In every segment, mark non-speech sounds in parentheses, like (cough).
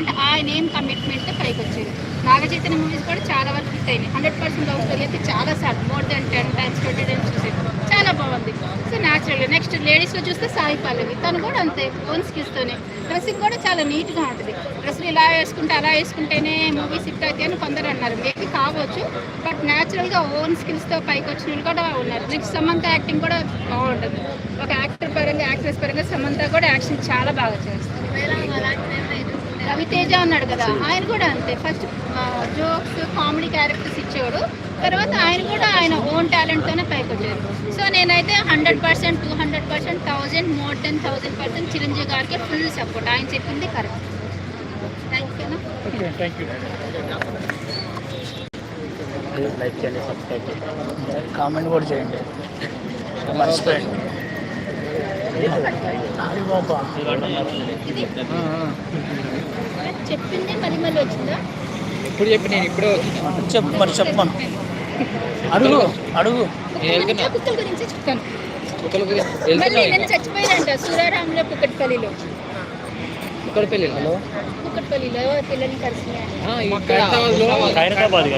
అంటే ఆయన ఏం కమిట్మెంట్ పైకి వచ్చింది నాగచైతన్య మూవీస్ కూడా చాలా వరకు హిట్ అయినాయి. హండ్రెడ్ పర్సెంట్ లవ్ స్టోరీ అయితే చాలా సార్లు more than ten times twenty times చూసాను చాలా బాగుంది. సో న్యాచురల్గా నెక్స్ట్ లేడీస్లో చూస్తే సాయి పల్లవి. తను కూడా అంతే ఓన్ స్కిల్స్తోనే డ్రెస్సింగ్ కూడా చాలా నీట్గా ఉంటుంది. డ్రెస్సులు ఇలా వేసుకుంటే అలా వేసుకుంటేనే మూవీస్ హిట్ అవుతాయి అని కొందరు అన్నారు. మేబీ కావచ్చు బట్ న్యాచురల్గా ఓన్ స్కిల్స్తో పైకి వచ్చిన వాళ్ళు కూడా ఉన్నారు. నెక్స్ట్ సమంత యాక్టింగ్ కూడా బాగుంటుంది. ఒక యాక్టర్ పరంగా యాక్ట్రెస్ పరంగా సమంత కూడా యాక్షన్ చాలా బాగా చేస్తుంది. రవితేజ ఉన్నాడు కదా ఆయన కూడా అంతే. ఫస్ట్ జోక్స్ కామెడీ క్యారెక్టర్స్ ఇచ్చేవాడు. తర్వాత ఆయన కూడా ఆయన ఓన్ టాలెంట్తోనే పైకి వచ్చారు సో నేనైతే hundred percent two hundred percent thousand more than thousand percent Chiranjeevi గారికి ఫుల్ సపోర్ట్ ఆయన చెప్పింది కరెక్ట్ థ్యాంక్ యూ లైక్ చేయండి సబ్స్క్రైబ్ చేయండి. కామెంట్ కూడా చేయండి. మర్చిపోయండి చెప్పింది మళ్ళీ మళ్ళీ వచ్చిందా? ఇప్పుడు చెప్పి నేను ఇప్పుడే చెప్పు మరి అడుగు అడుగు. కుక్కల గురించి చెప్తాను. కుక్కల గురించి మళ్ళీ వెళ్తున్నా నేను చచ్చిపోయారంట సూరారాంలో కుక్కట్పల్లిలో. కుక్కల పెళ్ళి హలో కుక్కట్పల్లిలో పిల్లల్ని ఇక్కడ. హైదరాబాద్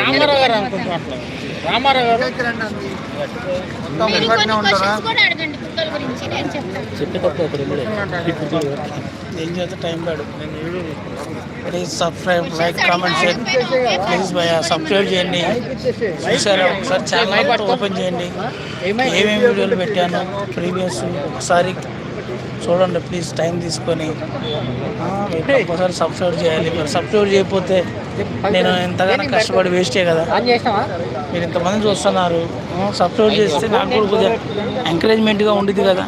రామారావు గారు రామారావు గారు. ఏం చేస్తే టైం పడు. Please subscribe like comment share please భయ సబ్స్క్రైబ్ చేయండి. చూసారా? ఒకసారి ఛానల్ ఓపెన్ చేయండి. ఏమేమి వీడియోలు పెట్టాను? ప్రీవియస్ ఒకసారి చూడండి ప్లీజ్ టైం తీసుకొని. ఒకసారి సబ్స్క్రైబ్ చేయాలి. మీరు సబ్స్క్రైబ్ చేయకపోతే నేను ఎంతగానో కష్టపడి వేస్టే కదా. మీరు ఇంతమంది చూస్తున్నారు. సబ్స్క్రైబ్ చేస్తే నాకు కూడా కొద్దిగా ఎంకరేజ్మెంట్గా ఉండిద్ది కదా.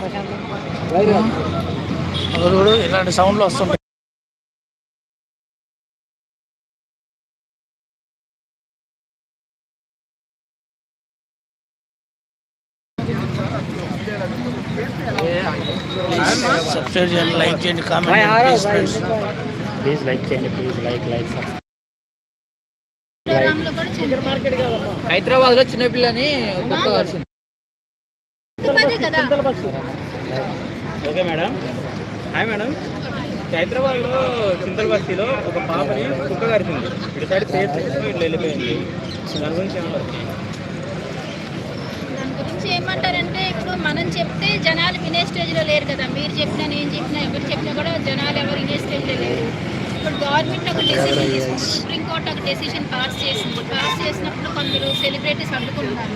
కూడా ఇలాంటి సౌండ్లు వస్తుంటాయి. సబ్స్క్రైబ్ చేయండి లైక్ చేయండి కామెంట్ ప్లీజ్ లైక్ చేయండి ప్లీజ్ లైక్ లైక్ హైదరాబాద్లో చిన్నపిల్లని అదే కదా? Okay madam. Hi madam. హైదరాబాద్లో చింతల బస్తీలో ఒక పాపని కుక్క కరిచింది. ఇటు సైడ్ తీసుకుని ఇట్లా వెళ్ళిపోయింది. దాని గురించి ఏమంటారు దాని గురించి ఏమంటారంటే ఇప్పుడు మనం చెప్తే జనాలు వినే స్టేజ్లో లేరు కదా. మీరు చెప్పినా నేను చెప్పినా ఎవరు చెప్పినా కూడా జనాలు ఎవరు వినే స్టేజ్లో లేరు. ఇప్పుడు గవర్నమెంట్ ఒక డెసిషన్ తీసుకుంది సుప్రీంకోర్టు ఒక డెసిషన్ పాస్ చేసింది. పాస్ చేసినప్పుడు కొందరు సెలబ్రిటీస్ అడ్డుకుంటున్నారు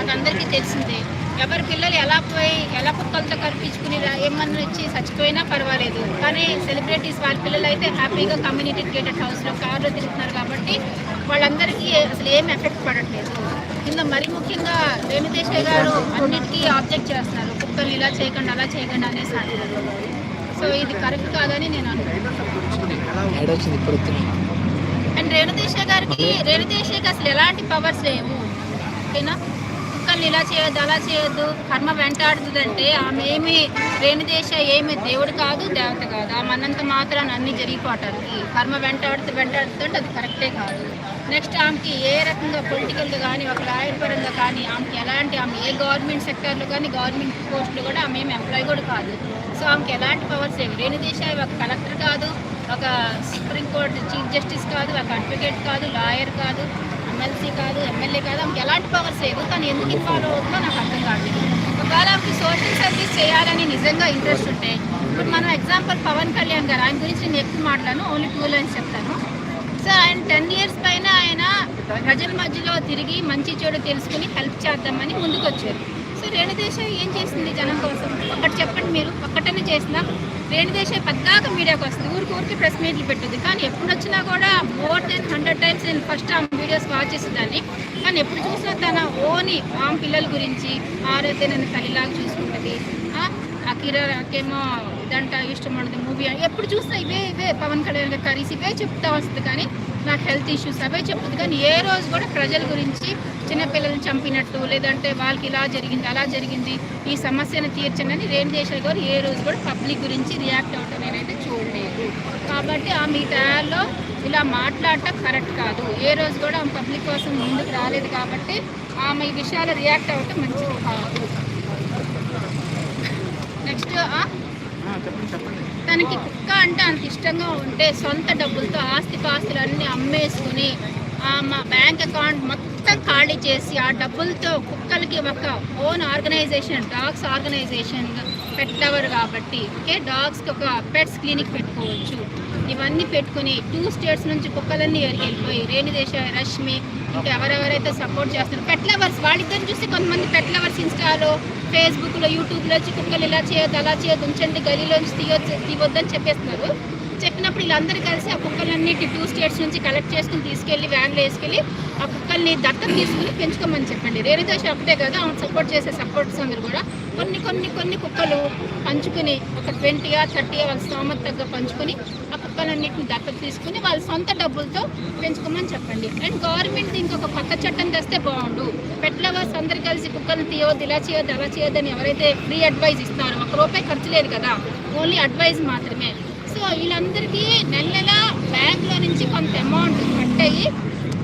అది అందరికీ తెలిసిందే. ఎవరి పిల్లలు ఎలా పోయి ఎలా కుక్కలతో కనిపించుకుని ఏమన్నా వచ్చి చచ్చిపోయినా పర్వాలేదు. కానీ సెలబ్రిటీస్ వాళ్ళ పిల్లలు అయితే హ్యాపీగా కమ్యూనిటీ గేటెడ్ హౌస్లో కార్లో తిరుగుతున్నారు కాబట్టి వాళ్ళందరికీ అసలు ఏం ఎఫెక్ట్ పడట్లేదు. కింద మరి ముఖ్యంగా రేణుదేశాయ్ గారు అన్నిటికీ ఆబ్జెక్ట్ చేస్తున్నారు. కుక్కలు ఇలా చేయకండి అలా చేయకండి అనేసి అంటున్నారు. సో ఇది కరెక్ట్ కాదని నేను అనుకుంటున్నాను. అండ్ రేణుదేశాయ్ గారికి రేణుదేశాయ్కి అసలు ఎలాంటి పవర్స్ లేవు. ఓకేనా? కుక్కల్ని ఇలా చేయొద్దు అలా చేయొద్దు. కర్మ వెంటాడుతుందంటే ఆమె ఏమి రేణుదేశాయ్ ఏమి దేవుడు కాదు దేవత కాదు. ఆమె అన్నంత మాత్రాన అన్ని జరిగిపోవటానికి కర్మ వెంటాడుతూ వెంటాడుతుంటే అది కరెక్టే కాదు. నెక్స్ట్ ఆమెకి ఏ రకంగా పొలిటికల్గా కానీ ఒక లాయర్ పరంగా కానీ ఆమెకి ఎలాంటి ఆమె ఏ గవర్నమెంట్ సెక్టర్లో కానీ గవర్నమెంట్ పోస్టులు కూడా ఆమె ఏమి ఎంప్లాయ్ కూడా కాదు. సో ఆమెకి ఎలాంటి పవర్స్ లేవు రేణుదేశాయ్ ఒక కలెక్టర్ కాదు ఒక సుప్రీంకోర్టు చీఫ్ జస్టిస్ కాదు ఒక అడ్వకేట్ కాదు లాయర్ కాదు ఎమ్మెల్సీ కాదు ఎమ్మెల్యే కాదు ఆమెకి ఎలాంటి పవర్స్ లేవు. కానీ ఎందుకు ఇన్వాల్వ్ అవుతుందో నాకు అర్థం కావట్లేదు. ఒకవేళ ఆమెకి సోషల్ సర్వీస్ చేయాలని నిజంగా ఇంట్రెస్ట్ ఉంటే ఇప్పుడు మనం ఎగ్జాంపుల్ పవన్ కళ్యాణ్ గారు ఆయన గురించి నేను ఎక్కువ మాట్లాడను ఓన్లీ టూ లైన్స్ చెప్తాను. సో ఆయన టెన్ ఇయర్స్ పైన ఆయన ప్రజల మధ్యలో తిరిగి మంచి చెడు తెలుసుకుని హెల్ప్ చేద్దామని ముందుకు వచ్చారు రేణుదేశం ఏం చేసింది జనం కోసం? ఒక్కటి చెప్పండి మీరు. ఒక్కటనే చేసినా రేణుదేశం పద్దాక మీడియాకి వస్తుంది. ఊరికి ఊరికి ప్రెస్ మీట్లు పెట్టింది కానీ ఎప్పుడు వచ్చినా కూడా మోర్ దెన్ హండ్రెడ్ టైమ్స్ నేను ఫస్ట్ ఆమె వీడియోస్ వాచ్ చేసేదాన్ని. కానీ ఎప్పుడు చూసినా తన ఓని ఆమె పిల్లల గురించి ఆరోగ్య నన్ను తల్లిలాగా చూసుకుంటుంది. ఆ, కిరాకేమో ఇదంట ఇష్టం ఉండదు మూవీ ఎప్పుడు చూసినా ఇవే ఇవే పవన్ కళ్యాణ్ గారి కరీస్ ఇవే చెప్తా వస్తుంది. కానీ నాకు హెల్త్ ఇష్యూస్ అవే చెప్తుంది. కానీ ఏ రోజు కూడా ప్రజల గురించి చిన్నపిల్లల్ని చంపినట్టు లేదంటే వాళ్ళకి ఇలా జరిగింది అలా జరిగింది ఈ సమస్యను తీర్చనని అని గారు ఏ రోజు కూడా పబ్లిక్ గురించి రియాక్ట్ అవటం నేనైతే చూడలేదు. కాబట్టి ఆమె ఈ టయాల్లో ఇలా మాట్లాడటం కరెక్ట్ కాదు. ఏ రోజు కూడా ఆమె పబ్లిక్ కోసం ముందుకు రాలేదు కాబట్టి ఆమె ఈ విషయాలు రియాక్ట్ అవ్వటం మంచిది కాదు. నెక్స్ట్ చెప్పండి చెప్పండి. తనకి కుక్క అంటే అంత ఇష్టంగా ఉంటే సొంత డబ్బులతో ఆస్తి పాస్తులు అన్నీ అమ్మేసుకుని మా బ్యాంక్ అకౌంట్ మొత్తం ఖాళీ చేసి ఆ డబ్బులతో కుక్కలకి ఒక ఓన్ ఆర్గనైజేషన్ డాగ్స్ ఆర్గనైజేషన్ పెట్టవరు కాబట్టి ఓకే డాగ్స్కి ఒక పెట్స్ క్లినిక్ పెట్టుకోవచ్చు. ఇవన్నీ పెట్టుకుని టూ స్టేట్స్ నుంచి కుక్కలన్నీ వెళ్ళిపోయి రేణుదేశ రష్మి ఎవరెవరైతే సపోర్ట్ చేస్తున్నారు పెట్ లవర్స్ వాళ్ళిద్దరిని చూసి కొంతమంది పెట్ లవర్స్ ఇన్స్టాలో ఫేస్బుక్లో యూట్యూబ్లో వచ్చి కుక్కలు ఇలా చేయొద్దు అలా చేయొద్దు ఉంచండి గలీలోంచి తీయొచ్చు తీయొద్దని చెప్పేస్తున్నారు. వచ్చినప్పుడు వీళ్ళందరూ కలిసి ఆ కుక్కలన్నిటి టూ స్టేట్స్ నుంచి కలెక్ట్ చేసుకుని తీసుకెళ్ళి వ్యాన్లో వేసుకెళ్ళి ఆ కుక్కల్ని దత్తత తీసుకుని పెంచుకోమని చెప్పండి. రేణుదోష ఒకటే కదా ఆమె సపోర్ట్ చేసే సపోర్ట్స్ అందరూ కూడా. కొన్ని కొన్ని కొన్ని కుక్కలు పంచుకుని ఒక ట్వంటీయా థర్టీయా వాళ్ళ స్తోమత తగ్గ పంచుకొని ఆ కుక్కలన్నిటిని దత్తత తీసుకుని వాళ్ళ సొంత డబ్బులతో పెంచుకోమని చెప్పండి. అండ్ గవర్నమెంట్ ఇంకొక కొత్త చట్టం తెస్తే బాగుండు. పెట్ లవర్స్ అందరు కలిసి కుక్కలు తీయవద్దు ఇలా చేయొద్దు అలా చేయొద్దు అని ఎవరైతే ఫ్రీ అడ్వైస్ ఇస్తున్నారో ఒక రూపాయి ఖర్చు లేదు కదా. ఓన్లీ అడ్వైజ్ మాత్రమే. సో వీళ్ళందరికీ నెల నెల బ్యాంక్లో నుంచి కొంత అమౌంట్ కట్ అయ్యి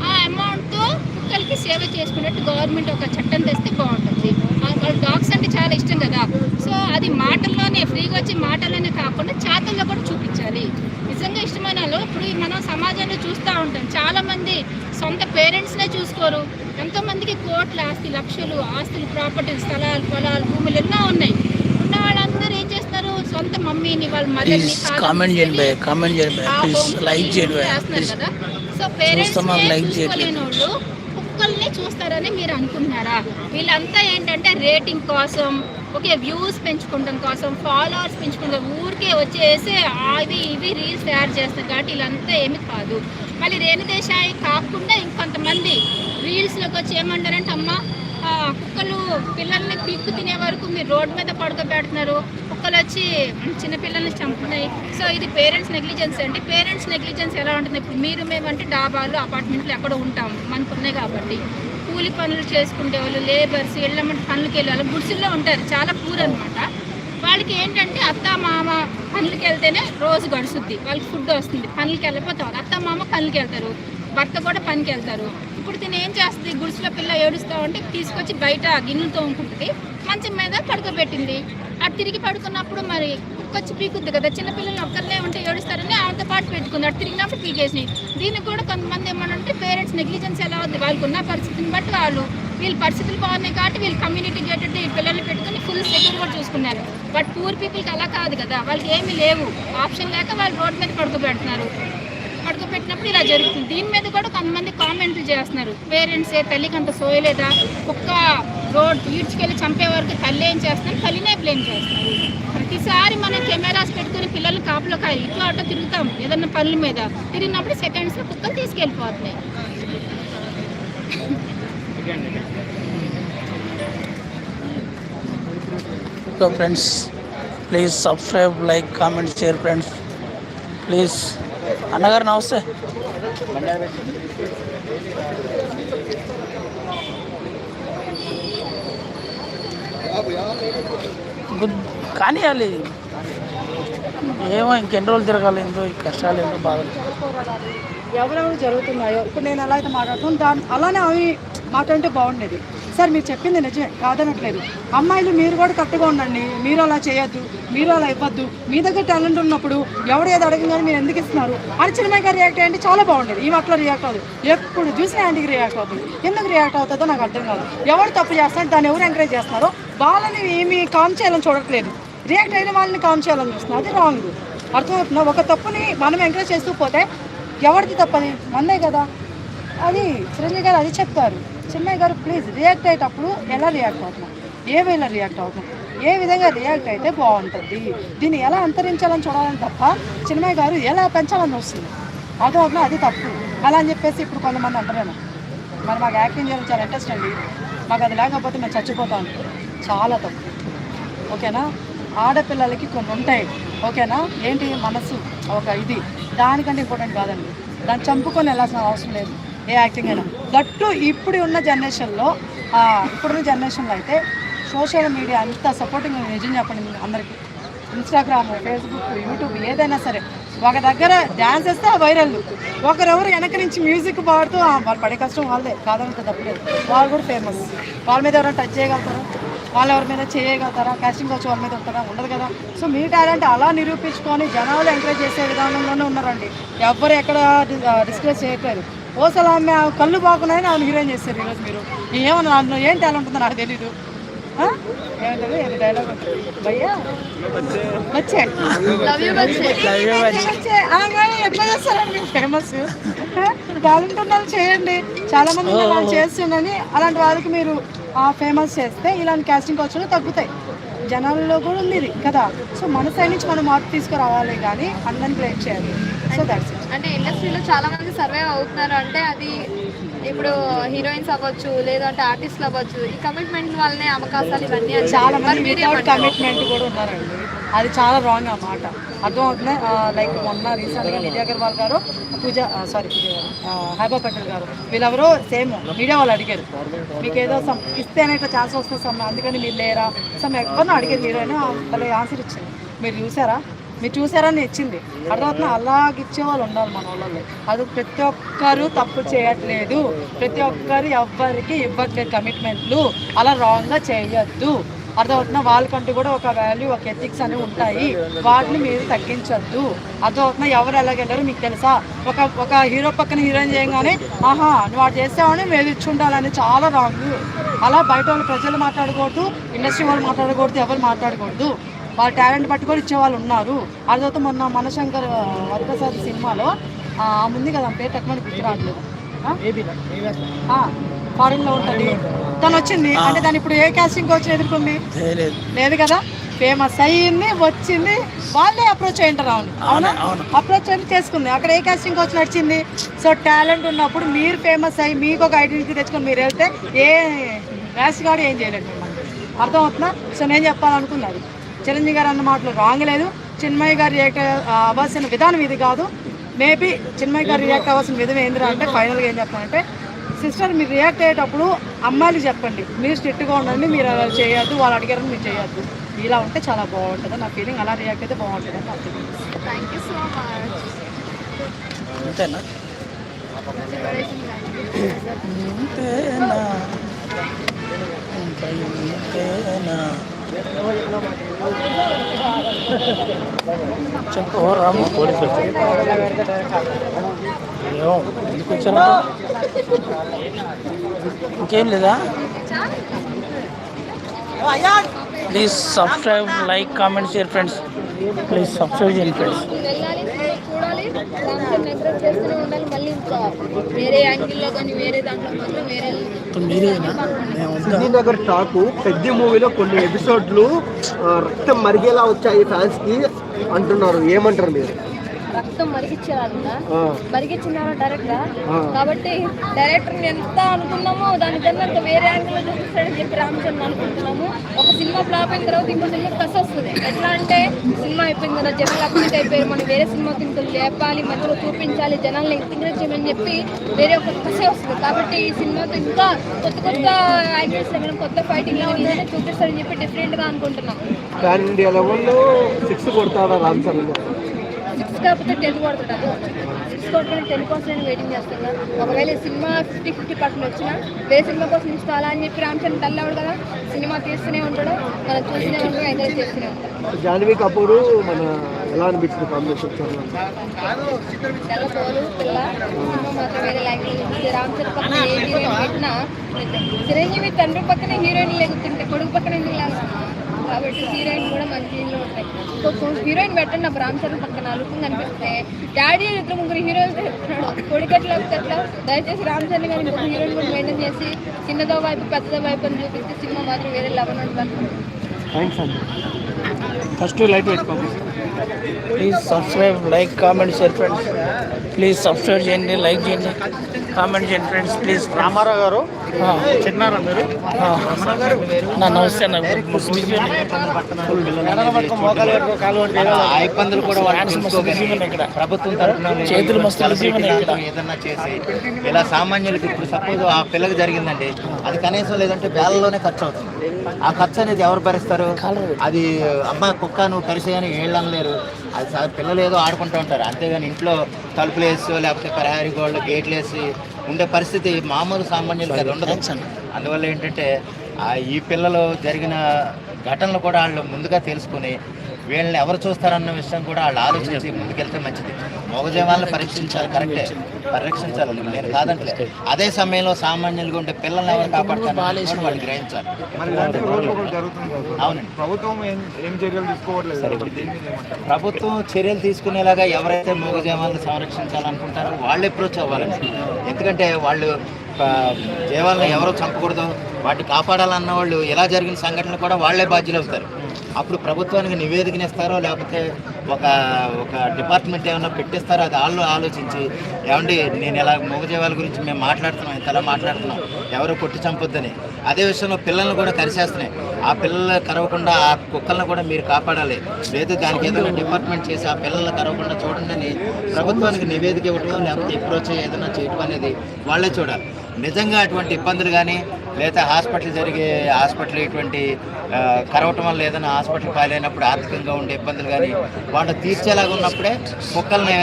ఆ అమౌంట్తో కుక్కలకి సేవ చేసుకున్నట్టు గవర్నమెంట్ ఒక చట్టం తెస్తే బాగుంటుంది. వాళ్ళు వాళ్ళ డాగ్స్ అంటే చాలా ఇష్టం కదా. సో అది మాటల్లోనే ఫ్రీగా వచ్చి మాటల్లోనే కాకుండా చేతల్లో కూడా చూపించాలి. నిజంగా ఇష్టమైన వాళ్ళు ఇప్పుడు మనం సమాజంలో చూస్తూ ఉంటాం. చాలామంది సొంత పేరెంట్స్నే చూసుకోరు. ఎంతోమందికి కోట్ల ఆస్తి లక్షలు ఆస్తులు ప్రాపర్టీలు స్థలాలు పొలాలు భూములు ఎన్నో ఉన్నాయి ఉన్న వాళ్ళందరూ ఏం చేస్తారు సొంత మమ్మీని వాళ్ళ మదర్ని ప్లీజ్ కామెంట్ చేయండి భయ్య కామెంట్ చేయండి భయ్య. ప్లీజ్ లైక్ చేయండి భయ్య. ప్లీజ్ సో పేరెంట్స్ చేయట్లేదు. చూసుకోలేని వాళ్ళు కుక్కల్ని చూస్తారని మీరు అనుకుంటున్నారా? వీళ్ళంతా ఏంటంటే రేటింగ్ కోసం ఓకే వ్యూస్ పెంచుకోవడం కోసం ఫాలోవర్స్ పెంచుకుంటాం. ఊరికే వచ్చేసి అవి ఇవి రీల్స్ తయారు చేస్తారు కాబట్టి వీళ్ళంతా ఏమి కాదు. మళ్ళీ రేణుదేశాయి కాకుండా ఇంకొంతమంది రీల్స్లోకి వచ్చి ఏమంటారంటే అమ్మ ఆ, కుక్కలు పిల్లల్ని పీక్కు తినే వరకు మీరు రోడ్ మీద పడుకోబెడుతున్నారు. కుక్కలు వచ్చి చిన్నపిల్లల్ని చంపుతున్నాయి. సో ఇది పేరెంట్స్ నెగ్లిజెన్స్ అండి. పేరెంట్స్ నెగ్లిజెన్స్ ఎలా ఉంటుంది? ఇప్పుడు మీరు మేమంటే డాబాలు అపార్ట్మెంట్లు ఎక్కడ ఉంటాం. మనకు ఉన్నాయి కాబట్టి. కూలి పనులు చేసుకునే వాళ్ళు లేబర్స్ వెళ్ళమంటే పనులకి వెళ్ళాలి గుడిసెల్లో ఉంటారు. చాలా పూర్ అనమాట వాళ్ళకి ఏంటంటే అత్త మామ పనులకి వెళ్తేనే రోజు గడుస్తుంది. వాళ్ళకి ఫుడ్ వస్తుంది. పనులకి వెళ్ళిపోతారు అత్త మామ పనులకి వెళ్తారు. భర్త కూడా పనికి వెళ్తారు. ఇప్పుడు తిని ఏం చేస్తుంది? గుడిసెలో పిల్ల ఏడుస్తామంటే తీసుకొచ్చి బయట గిన్నెలు తోముకుంటుంది. మంచం మీద పడుకోబెట్టింది. అది తిరిగి పడుకున్నప్పుడు మరి కుక్కొచ్చి పీకుద్ది కదా చిన్నపిల్లలు ఒక్కరినే ఉంటే ఏడుస్తారని ఆయనతో పాటు పెట్టుకుంది. అటు తిరిగినప్పుడు పీకేసినాయి. దీనికి కూడా కొంతమంది ఏమనంటే పేరెంట్స్ నెగ్లిజెన్స్ ఎలా ఉంది? వాళ్ళకు ఉన్న పరిస్థితిని బట్టి వాళ్ళు వీళ్ళ పరిస్థితులు బాగున్నాయి కాబట్టి వీళ్ళు కమ్యూనిటీ గేటెడ్ పిల్లల్ని పెట్టుకుని ఫుల్ సెక్యూర్ కూడా చూసుకున్నారు. బట్ పూర్ పీపుల్కి అలా కాదు కదా వాళ్ళకి ఏమీ లేవు. ఆప్షన్ లేక వాళ్ళు రోడ్డు మీద పడుకోబెడుతున్నారు. పడుకోబెట్టినప్పుడు ఇలా జరుగుతుంది. దీని మీద కూడా కొంతమంది కామెంట్లు చేస్తున్నారు. పేరెంట్స్ ఏ తల్లికి అంత సోయలేదా? ఒక్క రోడ్ ఈడ్చుకెళ్ళి చంపే వరకు తల్లి ఏం చేస్తున్నారు తల్లినే బ్లేమ్ చేస్తారు ప్రతిసారి మనం కెమెరాస్ పెట్టుకుని పిల్లలు కాపులో కాదు ఇటు అటు తిరుగుతాం. ఏదన్నా పనుల మీద తిరిగినప్పుడు సెకండ్స్లో కుక్కలు తీసుకెళ్ళిపోతున్నాయి. So friends please subscribe like comment share friends please అన్నగారు నమస్తే గుడ్ అది ఏమో ఇంకెన్ని రోజులు తిరగాలి ఏందో ఈ కష్టాలు ఏందో బాధలు. ఎవరెవరు జరుగుతున్నాయో ఇప్పుడు నేను ఎలా అయితే మాట్లాడుతున్నాను దాని అలానే అవి మాట్లాడితే బాగుండేది. సార్ మీరు చెప్పింది నిజమే కాదనట్లేదు. అమ్మాయిలు మీరు కూడా కరెక్ట్గా ఉండండి. మీరు అలా చేయొద్దు మీరు అలా ఇవ్వద్దు. మీ దగ్గర టాలెంట్ ఉన్నప్పుడు ఎవడు ఏది అడగగానే మీరు ఎందుకు ఇస్తున్నారు? అని చిన్నమాయిగా రియాక్ట్ అయ్యండి చాలా బాగుండేది. ఈ అట్లా రియాక్ట్ అవ్వదు. ఎప్పుడు చూసినా యాంటీకి రియాక్ట్ అవుతుంది. ఎందుకు రియాక్ట్ అవుతుందో నాకు అర్థం కాదు. ఎవరు తప్పు చేస్తారో దాన్ని ఎవరు ఎంకరేజ్ చేస్తున్నారో వాళ్ళని ఏమి కామ్ చేయాలని చూడట్లేదు. రియాక్ట్ అయిన వాళ్ళని కామ్ చేయాలని చూస్తున్నారు. అది రాంగ్ అర్థమవుతుందా? ఒక తప్పుని మనం ఎంకరేజ్ చేస్తూ పోతే ఎవరిది తప్పది? మందే కదా. అది చిరంజీవి గారు అది చెప్తారు చిన్నయ్య గారు ప్లీజ్ రియాక్ట్ అయ్యేటప్పుడు ఎలా రియాక్ట్ అవుతున్నాం? ఏ వేలా రియాక్ట్ అవుతున్నాం? ఏ విధంగా రియాక్ట్ అయితే బాగుంటుంది? దీన్ని ఎలా అంతరించాలని చూడాలని తప్ప చిన్నయ్య గారు ఎలా పెంచాలని వస్తుంది? అదవుతున్నా అది తప్పు. అలా అని చెప్పేసి ఇప్పుడు కొంతమంది అంటారేమో. మరి మాకు యాక్టింగ్ చేయడం చాలా ఇంట్రెస్ట్ అండి. మాకు అది లేకపోతే మేము చచ్చిపోతాం చాలా తప్పు. ఓకేనా? ఆడపిల్లలకి కొన్ని ఉంటాయి. ఓకేనా? ఏంటి? మనసు ఒక ఇది. దానికంటే ఇంపార్టెంట్ కాదండి. దాన్ని చంపుకొని వెళ్ళాల్సిన అవసరం లేదు. ఏ యాక్టింగ్ అయినా. దట్టు ఇప్పుడు ఉన్న జనరేషన్లో ఇప్పుడున్న జనరేషన్లో అయితే సోషల్ మీడియా అంత సపోర్టింగ్ నిజం చెప్పండి అందరికీ. ఇన్స్టాగ్రామ్ ఫేస్బుక్ యూట్యూబ్ ఏదైనా సరే ఒక దగ్గర డ్యాన్స్ వేస్తే వైరల్. ఒకరెవరు వెనక నుంచి మ్యూజిక్ పాడుతూ వాళ్ళు పడే కష్టం వాళ్ళదే. కాదంటే తప్పలేదు. వాళ్ళు కూడా ఫేమస్. వాళ్ళ మీద ఎవరైనా టచ్ చేయగలుగుతారా? వాళ్ళు ఎవరి మీద చేయగలుగుతారా? క్యాస్టింగ్ వచ్చి వాళ్ళ మీద ఉంటారా? ఉండదు కదా. సో మీ టాలెంట్ అలా నిరూపించుకొని జనాలు ఎంకరేజ్ చేసే విధానంలోనే ఉన్నారండి. ఎవ్వరు ఎక్కడ డిస్కస్ చేయట్లేదు. ఓసలు ఆమె కళ్ళు బాగున్నాయని ఆమె హీరోయిన్ చేస్తారు ఈరోజు మీరు. ఏమన్నా అందులో ఏం టాలెంట్ ఉందో నాకు తెలీదు. ఫేమస్ టాలెంట్ ఉన్న చేయండి. చాలా మంది వాళ్ళు చేస్తుండని అలాంటి వాళ్ళకి మీరు ఫేమస్ చేస్తే ఇలాంటి క్యాస్టింగ్ వచ్చి తగ్గుతాయి. జనాల్లో కూడా ఉంది కదా? సో మన సైడ్ నుంచి మనం మార్పు తీసుకురావాలి కానీ అందరిని బ్లేమ్ చేయాలి. సో దాట్స్ అంటే ఇండస్ట్రీలో చాలా మంది సర్వైవ్ అవుతున్నారు. అంటే అది ఇప్పుడు హీరోయిన్స్ అవ్వచ్చు లేదంటే ఆర్టిస్టులు అవ్వచ్చు ఈ కమిట్మెంట్ వల్లనే అవకాశాలు ఇవన్నీ అని చాలా మంది మరి? కమిట్మెంట్ కూడా ఉన్నారండి. అది చాలా రాంగ్ అన్నమాట అర్థమవుతుంది? లైక్ మొన్న రీసెంట్గా నిధి అగర్వాల్ గారు పూజ సారీ పూజ గారు హైబా పటేల్ గారు వీళ్ళెవరో సేమ్ మీడియా వాళ్ళు అడిగారు. మీకు ఏదో సమ్ ఇస్తేనే ఇట్లా ఛాన్స్ వస్తుంది సమ్ అందుకని మీరు లేరా? సమ్ ఎవరినో అడిగారు హీరోయిన్. వాళ్ళ ఆన్సర్ ఇచ్చింది మీరు చూసారా? మీరు చూసారని ఇచ్చింది. అర్థమవుతుంది అలాగ ఇచ్చే వాళ్ళు ఉండాలి మన వాళ్ళలో అది ప్రతి ఒక్కరు తప్పు చేయట్లేదు. ప్రతి ఒక్కరు ఎవ్వరికి ఇవ్వట్లేదు కమిట్మెంట్లు. అలా రాంగ్గా చేయొద్దు. అర్థమవుతున్నా వాళ్ళకంటూ కూడా ఒక వాల్యూ ఒక ఎథిక్స్ అనేవి ఉంటాయి. వాటిని మీరు తగ్గించొద్దు. అర్థమవుతున్నా ఎవరు ఎలాగెళ్ళారో మీకు తెలుసా? ఒక ఒక హీరో పక్కన హీరోయిన్ చేయగానే ఆహా నువ్వు వాడు చేస్తావని మేము ఇచ్చి ఉండాలని చాలా రాంగ్ అలా బయట వాళ్ళు ప్రజలు మాట్లాడకూడదు ఇండస్ట్రీ వాళ్ళు మాట్లాడకూడదు ఎవరు మాట్లాడకూడదు. వాళ్ళ టాలెంట్ బట్టి కూడా ఇచ్చేవాళ్ళు ఉన్నారు. అదైతే మొన్న మనశంకర్ వరప్రసాద్ సినిమాలో ఆ ఆమె ఉంది కదా పేరు తక్కువ గుర్తు రావట్లేదు ఫారెన్లో ఉంటుంది. తను వచ్చింది. అంటే దాని ఇప్పుడు ఏ కాస్టింగ్ వచ్చి ఎదుర్కొంది? లేదు కదా? ఫేమస్ అయ్యింది వచ్చింది. వాళ్ళే అప్రోచ్ అయ్యింటారు అవును. అవునా అప్రోచ్ అని చేసుకుంది. అక్కడ ఏ కాస్టింగ్ వచ్చి నడిచింది? సో టాలెంట్ ఉన్నప్పుడు మీరు ఫేమస్ అయ్యి మీకు ఒక ఐడెంటిటీ తెచ్చుకొని మీరు వెళ్తే ఏ ర్యాష్ గాడు ఏం చేయలేదు అర్థమవుతుందా? సో నేను చెప్పాలనుకున్నది. చిరంజీవి గారు అన్న మాటలు రాంగ్ లేదు చిన్మయ్య గారు రియాక్ట్ అవ్వాల్సిన విధానం ఇది కాదు. మేబీ చిన్మయ్య గారు రియాక్ట్ అవ్వాల్సిన విధం ఏందిరా అంటే ఫైనల్గా ఏం చెప్తానంటే సిస్టర్ మీరు రియాక్ట్ అయ్యేటప్పుడు అమ్మాయిలు చెప్పండి. మీరు స్ట్రిక్ట్గా ఉండండి మీరు అలా చేయొద్దు వాళ్ళు అడిగారని మీరు చేయొద్దు. ఇలా ఉంటే చాలా బాగుంటుంది నా ఫీలింగ్ అలా రియాక్ట్ అయితే బాగుంటుంది అని. థ్యాంక్ యూ సో మచ్ అంతేనా? చెప్పు రాము పోలీసులు ఏమో ఎందుకు వచ్చారా ఇంకేం లేదా? Please subscribe like comment share friends please subscribe చేయండి ఫ్రెండ్స్ వెళ్ళాలి సినిమా చూడాలి రామ్చరణ్ ఎంకరేజ్ చేస్తూనే ఉండాలి. మళ్ళీ ఇంకా వేరే యాంగిల్లో కానీ వేరే దాంట్లో మాత్రం వేరే టాక్ పెద్ద మూవీలో కొన్ని ఎపిసోడ్లు రక్తం మరిగేలా వచ్చాయి ఫ్యాన్స్కి అంటున్నారు. ఏమంటారు మీరు? రక్తం మరిగించాలంట ఆ, మరిగించినారు డైరెక్టర్ ఆ. కాబట్టి డైరెక్టర్ ఎంత అనుకున్నామో దానికన్నా ఇంకా వేరే యాంగిల్ చూపిస్తాడని చెప్పి రామచంద్ర అనుకుంటున్నాము. ఒక సినిమా ఫ్లాప్ అయిన తర్వాత ఇంకో సినిమా కసి వస్తుంది. ఎట్లా అంటే సినిమా అయిపోయింది కదా జనాలు అప్డేట్ అయిపోయారు. మనం వేరే సినిమాకి ఇంత లేపాలి మధ్యలో చూపించాలి జనాల్ని ఎంకరేజ్ చేయమని చెప్పి వేరే ఒక కసే వస్తుంది. కాబట్టి ఈ సినిమాతో ఇంకా కొత్త కొత్త దగ్గర కొత్త ఫైటింగ్ చూపిస్తారని చెప్పి డిఫరెంట్గా అనుకుంటున్నాం ఇండియా లెవెల్లో సిక్స్ కొడతారా రామ్ చరణ్ సిక్స్ కాకపోతే టెన్ కొడుతున్నాడు సిక్స్ కొట్టుకుని టెన్ పర్సెంట్ వెయిటింగ్ చేస్తున్నా. ఒకవేళ సినిమా ఫిఫ్టీ ఫిఫ్టీ పర్సెంట్ వచ్చినా వేరే సినిమా కోసం ఇస్తాలా అని చెప్పి రామచంద్ర తల్లవాడు కదా సినిమా తీస్తూనే ఉంటాడు మనం చూస్తూనే ఉంటాడు ఎంకరేజ్ చేస్తూనే ఉంటాడు జాన్వీ కపూర్ మన ఎలా అనిపించింది కాంబినేషన్ తెల్ల తోలు పిల్ల సినిమా మాత్రం వేరే లాంగ్వేజ్ రామచంద్ర పక్కన ఏ హీరోయిన్ పెట్టినా చిరంజీవి తండ్రి పక్కన హీరోయిన్. లేకుంటుంటే కొడుకు పక్కన ఎందుకు కాబట్టి హీరోయిన్ కూడా మంచి హీరోయిన్ పెట్టండి నాకు రామ్ చరణ్ పక్కన లుకింగ్ అనిపిస్తే డాడీ ఇద్దరు ముగ్గురు హీరోయిన్స్ చెప్తున్నాడు. దయచేసి రామ్ చరణ్ గారి ఇంకొక హీరోయిన్ కూడా మెయింటైన్ చేసి చిన్నదో వైపు పెద్దదో వైపు అని చూపిస్తే సినిమా మాత్రం వేరే లెవెల్ ఉంటుంది థ్యాంక్స్ అండి ఫస్ట్ లైట్ పెట్టుకోండి please subscribe like comment share friends please subscribe చేయండి లైక్ చేయండి. కామెంట్ చేయండి ఫ్రెండ్స్ ప్లీజ్ రామారావు గారు చిన్నారా మీరు? నా నమస్తే అన్న. ఇబ్బందులు కూడా ఇక్కడ. ప్రభుత్వం తరఫున చేతులు మస్తు ఏదన్నా చేసి ఇలా సామాన్యులకి ఇప్పుడు సపోజ్ ఆ పిల్లకి జరిగిందండి అది కనీసం లేదంటే వేలలోనే ఖర్చు అవుతుంది. ఆ ఖర్చు అనేది ఎవరు భరిస్తారు? అది అమ్మ కుక్క నువ్వు కరిసేయని ఏళ్ళు అనలేరు. అది పిల్లలు ఏదో ఆడుకుంటూ ఉంటారు. అంతేగాని ఇంట్లో తలుపులు వేసి లేకపోతే ప్రహారీ గోళ్ళు గేట్లు వేసి ఉండే పరిస్థితి మామూలు సామాన్యులకి అది ఉండదు. అందువల్ల ఏంటంటే ఈ పిల్లలు జరిగిన ఘటనలు కూడా వాళ్ళు ముందుగా తెలుసుకుని వీళ్ళని ఎవరు చూస్తారన్న విషయం కూడా వాళ్ళు ఆలోచించి ముందుకెళ్తే మంచిది. మగజీవాలను పరీక్షించాలి కరెక్టే పరీక్షించాలి నేను కాదంటే అదే సమయంలో సామాన్యులుగా ఉండే పిల్లల్ని ఎవరు కాపాడుతారు వాళ్ళు గ్రహించాలి. అవునండి. ప్రభుత్వం చర్యలు తీసుకోవట్లేదు ప్రభుత్వం చర్యలు తీసుకునేలాగా ఎవరైతే మూగజీవాలను సంరక్షించాలనుకుంటారో వాళ్ళు అప్రోచ్ అవ్వాలండి. ఎందుకంటే వాళ్ళు జీవాలను ఎవరో చంపకూడదు వాటిని కాపాడాలన్న వాళ్ళు ఎలా జరిగిన సంఘటనలు కూడా వాళ్ళే బాధ్యులు అవుతారు అప్పుడు ప్రభుత్వానికి నివేదికని ఇస్తారో లేకపోతే ఒక ఒక డిపార్ట్మెంట్ ఏమైనా పెట్టిస్తారో అది వాళ్ళు ఆలోచించి ఏమండి నేను ఎలా మూగజీవాల గురించి మేము మాట్లాడుతున్నాం ఇంతలా మాట్లాడుతున్నాం ఎవరు కొట్టి చంపొద్దని. అదే విషయంలో పిల్లల్ని కూడా కరిసేస్తున్నాయి. ఆ పిల్లలు కరవకుండా ఆ కుక్కలను కూడా మీరు కాపాడాలి. లేదు దానికి ఏదైనా డిపార్ట్మెంట్ చేసి ఆ పిల్లల్ని కరవకుండా చూడండి అని ప్రభుత్వానికి నివేదిక ఇవ్వడం లేకపోతే ఎప్రోచ్ ఏదైనా చేయటం అనేది వాళ్ళే చూడాలి. నిజంగా అటువంటి ఇబ్బందులు కానీ లేదా హాస్పిటల్ జరిగే హాస్పిటల్ ఇటువంటి కరవటం వల్ల ఏదైనా హాస్పిటల్ పాలైనప్పుడు ఆర్థికంగా ఉండే ఇబ్బందులు కానీ వాళ్ళు తీర్చేలాగా ఉన్నప్పుడే కుక్కల్ని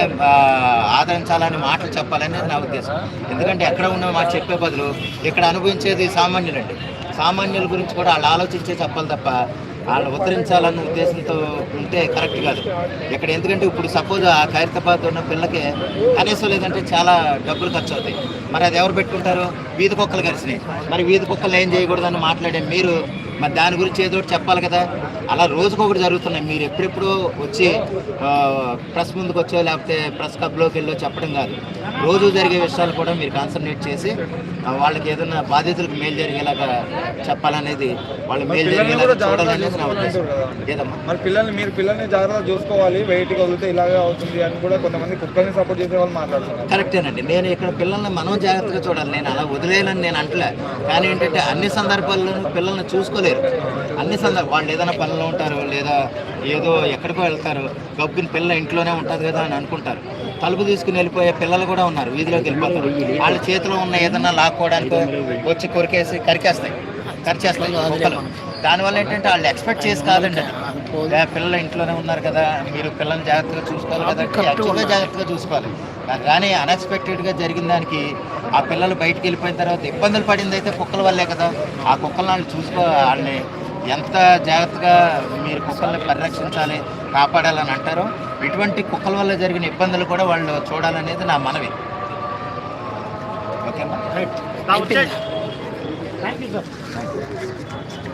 ఆదరించాలని మాటలు చెప్పాలని నా ఉద్దేశం. ఎందుకంటే ఎక్కడ ఉన్న మాట చెప్పే బదులు ఇక్కడ అనుభవించేది సామాన్యులండి. సామాన్యుల గురించి కూడా వాళ్ళు ఆలోచించే చెప్పాలి తప్ప వాళ్ళు ఉద్ధరించాలన్న ఉద్దేశంతో ఉంటే కరెక్ట్ కాదు. ఇక్కడ ఎందుకంటే ఇప్పుడు సపోజ్ ఆ ఖైరతాబాద్ ఉన్న పిల్లకి కనీసం లేదంటే చాలా డబ్బులు ఖర్చు అవుతాయి. మరి అది ఎవరు పెట్టుకుంటారు? వీధి కుక్కలు కలిసినాయి మరి వీధి కుక్కలు ఏం చేయకూడదని మాట్లాడే మీరు మరి దాని గురించి ఏదో చెప్పాలి కదా. అలా రోజుకొకటి జరుగుతున్నాయి. మీరు ఎప్పుడెప్పుడు వచ్చి ప్రెస్ ముందుకు వచ్చో లేకపోతే ప్రెస్ క్లబ్లోకి వెళ్ళో చెప్పడం కాదు. రోజు జరిగే విషయాలు కూడా మీరు కాన్సన్ట్రేట్ చేసి వాళ్ళకి ఏదైనా బాధితులకు మేలు జరిగేలాగా చెప్పాలనేది వాళ్ళు మేలు జరిగేలాగా చూడాలనేది నా ఉద్దేశం. మరి పిల్లల్ని మీరు పిల్లల్ని జాగ్రత్త చూసుకోవాలి. బయటికి వదిలితే ఇలాగే అవుతుంది అని కూడా కొంతమంది కుక్కల్ని సపోర్ట్ చేసే వాళ్ళు మాట్లాడుతున్నారు. కరెక్టేనండి. నేను ఇక్కడ పిల్లల్ని మనం జాగ్రత్తగా చూడాలి. నేను అలా వదిలేయాలని నేను అంటలే. కానీ ఏంటంటే అన్ని సందర్భాల్లోనూ పిల్లల్ని చూసుకోలేరు అన్ని సందర్భ వాళ్ళు ఏదైనా పనిలో ఉంటారు లేదా ఏదో ఎక్కడికో వెళ్తారు గబ్బిన పిల్ల ఇంట్లోనే ఉంటుంది కదా అని అనుకుంటారు. తలుపు తీసుకుని వెళ్ళిపోయే పిల్లలు కూడా ఉన్నారు వీధిలోకి వెళ్ళిపోతారు. వాళ్ళ చేతిలో ఉన్న ఏదైనా లాక్కోవడానికి వచ్చి కొరికేసి కరికేస్తాయి. కరిచేస్తాయి కుక్కలు దానివల్ల ఏంటంటే వాళ్ళు ఎక్స్పెక్ట్ చేసి కాదండి. పిల్లలు ఇంట్లోనే ఉన్నారు కదా మీరు పిల్లల్ని జాగ్రత్తగా చూసుకోవాలి కదా యాక్చువల్గా జాగ్రత్తగా చూసుకోవాలి. కానీ అన్ఎక్స్పెక్టెడ్గా జరిగిన దానికి ఆ పిల్లలు బయటికి వెళ్ళిపోయిన తర్వాత ఇబ్బందులు పడింది అయితే కుక్కల వల్లే కదా. ఆ కుక్కలను వాళ్ళు చూసుకో వాళ్ళని ఎంత జాగ్రత్తగా మీరు కుక్కల్ని పరిరక్షించాలి కాపాడాలని అంటారో ఇటువంటి కుక్కల వల్ల జరిగిన ఇబ్బందులు కూడా వాళ్ళు చూడాలనేది నా మనవి. ఓకేనా?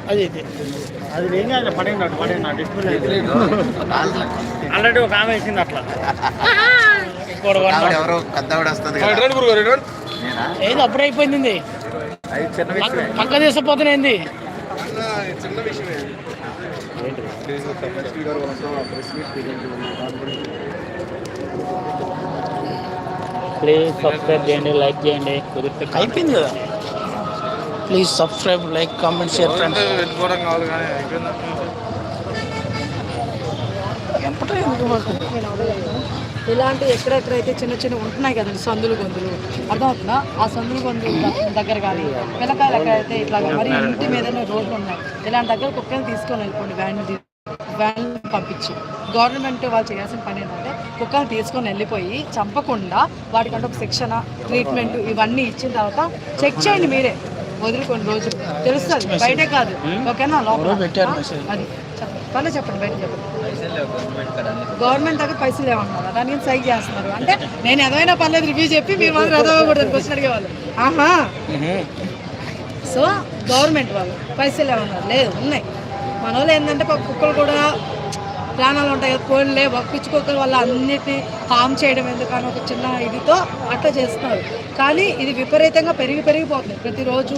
అది ఏం కాదు డిస్ప్లే ఆల్రెడీ ఒక ఆమె వేసింది అట్లా. (laughs) ఎవరో పెద్దవాడు వస్తుంది? ఏది అప్పుడే అయిపోయింది పక్క తీసుకుపోతున్నాయింది ప్లీజ్ సబ్స్క్రైబ్ చేయండి లైక్ చేయండి. అయిపోయింది కదా? Please subscribe like comment share friends ఎంపటే ఎందుకు మాకు? ఇలాంటి ఎక్కడెక్కడైతే చిన్న చిన్న ఉంటున్నాయి కదండి సందులు గొంతులు అర్థమవుతుందా? ఆ సందులు గొంతులు దగ్గర కానీ పిల్లకాయలు ఎక్కడైతే ఇట్లా మరి ఇంటి మీదనే రోడ్లు ఉన్నాయి ఇలాంటి దగ్గర కుక్కలు తీసుకొని వెళ్ళిపోండి వ్యాన్ వ్యాన్ పంపించి. గవర్నమెంట్ వాళ్ళు చేయాల్సిన పని ఏంటంటే కుక్కలు తీసుకొని వెళ్ళిపోయి చంపకుండా వాటికంటే ఒక శిక్షణ ట్రీట్మెంట్ ఇవన్నీ ఇచ్చిన తర్వాత చెక్ చేయండి మీరే. వదులుకోండి రోజు. తెలుస్తుంది బయటే కాదు. ఓకేనా? లోపల. అది. చెప్పండి చెప్పండి బయట చెప్పండి. గవర్నమెంట్ దగ్గర పైసలు లేవన్నారు దానికి సైక్ చేస్తున్నారు? అంటే నేను ఏదైనా పర్లేదు రివ్యూ చెప్పి మీరు మాత్రం ఎదవకూడదు క్వశ్చన్ అడిగేవాళ్ళు. ఆహా. సో గవర్నమెంట్ వాళ్ళు పైసలు లేవన్నారు లేదు ఉన్నాయి. మన వాళ్ళు ఏంటంటే కుక్కలు కూడా ప్రాణాలు ఉంటాయి కోళ్ళు కోళ్ళే పిచ్చి కుక్కల వల్ల అన్నిటి హామ్ చేయడం ఎందుకని ఒక చిన్న ఇదితో అట్లా చేస్తున్నారు కానీ ఇది విపరీతంగా పెరిగి పెరిగిపోతుంది. ప్రతిరోజు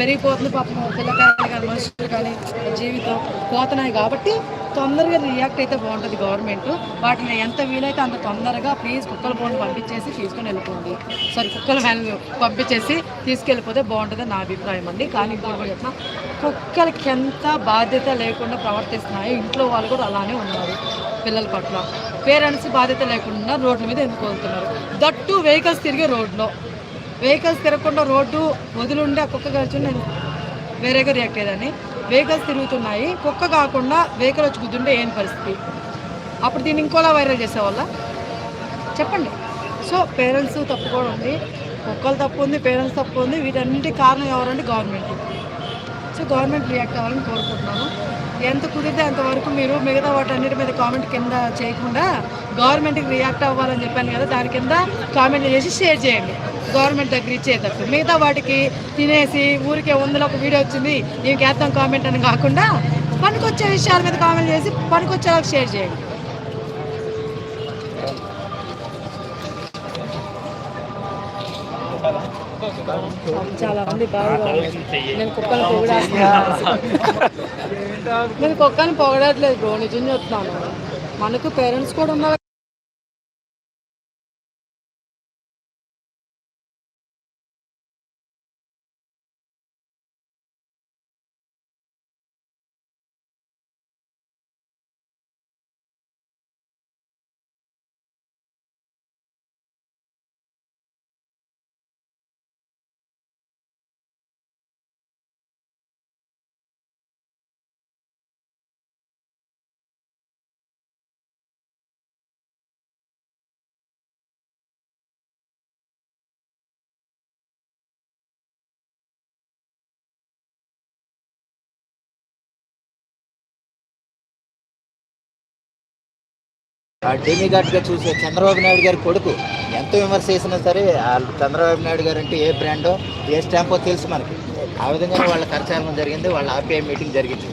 పెరిగిపోతుంది పాపం పిల్లకాయలు కానీ మనుషులు కానీ జీవితం పోతున్నాయి కాబట్టి తొందరగా రియాక్ట్ అయితే బాగుంటుంది గవర్నమెంట్ వాటిని ఎంత వీలైతే అంత తొందరగా ప్లీజ్ కుక్కల బోన్లు పంపించేసి తీసుకొని వెళ్ళిపోండి. సారీ కుక్కల వ్యాన్ పంపించేసి తీసుకెళ్ళిపోతే బాగుంటుంది నా అభిప్రాయం అండి. కానీ ఇంకోటి చెప్తున్నా కుక్కలకి ఎంత బాధ్యత లేకుండా ప్రవర్తిస్తున్నాయో. ఇంట్లో వాళ్ళు కూడా అలానే ఉన్నారు. పిల్లల పట్ల. పేరెంట్స్ బాధ్యత లేకుండా రోడ్ల మీద ఎందుకు వదులుతున్నారు? దట్టు వెహికల్స్ తిరిగే రోడ్లో. వెహికల్స్ తిరగకుండా రోడ్డు వదిలిండే కుక్క కలిసి నేను వేరేగా రియాక్ట్ అయ్యేదాన్ని. వెహికల్స్ తిరుగుతున్నాయి. కుక్క కాకుండా వెహికల్ వచ్చి గుద్దుంటే ఏం పరిస్థితి? అప్పుడు దీన్ని ఇంకోలా వైరల్ చేసేవాళ్ళ? చెప్పండి. సో పేరెంట్స్ తప్పు కూడా ఉంది. కుక్కలు తప్పు ఉంది పేరెంట్స్ తప్పు ఉంది. వీటన్నిటి కారణం ఎవరంటే గవర్నమెంట్. సో గవర్నమెంట్ రియాక్ట్ అవ్వాలని కోరుకుంటున్నాను. ఎంత కుదిరితే అంతవరకు మీరు మిగతా వాటన్నిటి మీద కామెంట్ కింద చేయకుండా గవర్నమెంట్కి రియాక్ట్ అవ్వాలని చెప్పాను కదా దాని కింద కామెంట్ చేసి షేర్ చేయండి. గవర్నమెంట్ దగ్గర ఇచ్చేటట్టు. మిగతా వాటికి తినేసి ఊరికే ఉందిలో ఒక వీడియో వచ్చింది దీనికి వేస్తాం కామెంట్ అని కాకుండా పనికొచ్చే విషయాల మీద కామెంట్ చేసి పనికొచ్చేలాగా షేర్ చేయండి. చాలా మంది బాగా నేను కుక్కను పొగిడేస్తున్నాను నేను కుక్కని పొగడట్లేదు బ్రో. నిజం చెప్తాను మనకు పేరెంట్స్ కూడా ఉన్నారు. డెమిగాడ్గా చూసే చంద్రబాబు నాయుడు గారి కొడుకు ఎంత విమర్శ చేసినా సరే ఆ చంద్రబాబు నాయుడు గారు అంటే ఏ బ్రాండో ఏ స్టాంపో తెలుసు మనకి. ఆ విధంగా వాళ్ళ కరచాలనం జరిగింది వాళ్ళ ఆర్పిఐ మీటింగ్ జరిగింది.